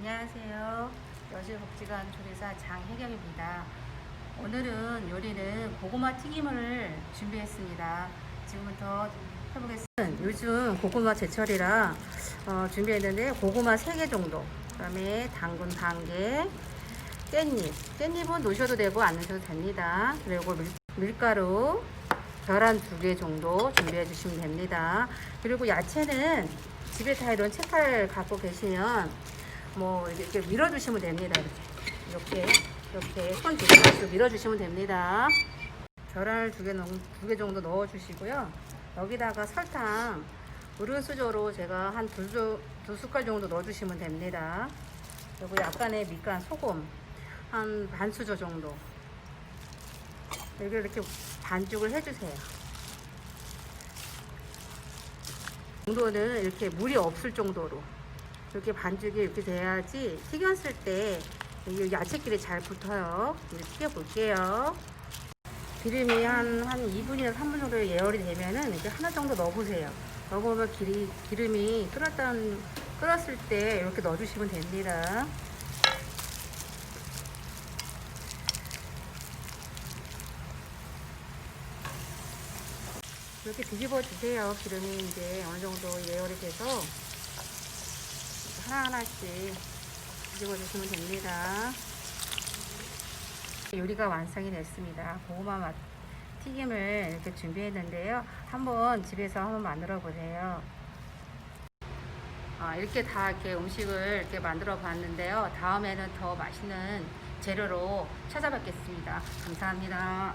안녕하세요. 여실복지관 조리사 장혜경입니다. 오늘은 요리는 고구마 튀김을 준비했습니다. 지금부터 해보겠습니다. 요즘 고구마 제철이라 어, 준비했는데 고구마 3개 정도, 그 다음에 당근 반 개, 깻잎. 깻잎은 넣으셔도 되고 안 넣으셔도 됩니다. 그리고 밀, 밀가루, 계란 두개 정도 준비해 주시면 됩니다. 그리고 야채는 집에 다 이런 채칼 갖고 계시면 뭐 이렇게 밀어주시면 됩니다. 이렇게 이렇게 이렇게 손 뒤집어서 밀어주시면 됩니다. 계란을 두개 두개 정도 넣어주시고요. 여기다가 설탕 우른수저로 제가 한 두 두 숟갈 정도 넣어주시면 됩니다. 그리고 약간의 밑간 소금 한 반 수저 정도 여기 이렇게 반죽을 해주세요. 정도는 이렇게 물이 없을 정도로 이렇게 반죽이 이렇게 돼야지 튀겼을 때 이 야채끼리 잘 붙어요. 이제 튀겨 볼게요. 기름이 한, 한 2분이나 3분 정도 예열이 되면은 이제 하나 정도 넣어보세요. 넣어보면 기리, 기름이 끓었던, 끓었을 때 이렇게 넣어주시면 됩니다. 이렇게 뒤집어 주세요. 기름이 이제 어느 정도 예열이 돼서 하나하나씩 뒤집어 주시면 됩니다. 요리가 완성이 됐습니다. 고구마 맛 튀김을 이렇게 준비했는데요. 한번 집에서 한번 만들어 보세요. 아, 이렇게 다 이렇게 음식을 이렇게 만들어 봤는데요. 다음에는 더 맛있는 재료로 찾아뵙겠습니다. 감사합니다.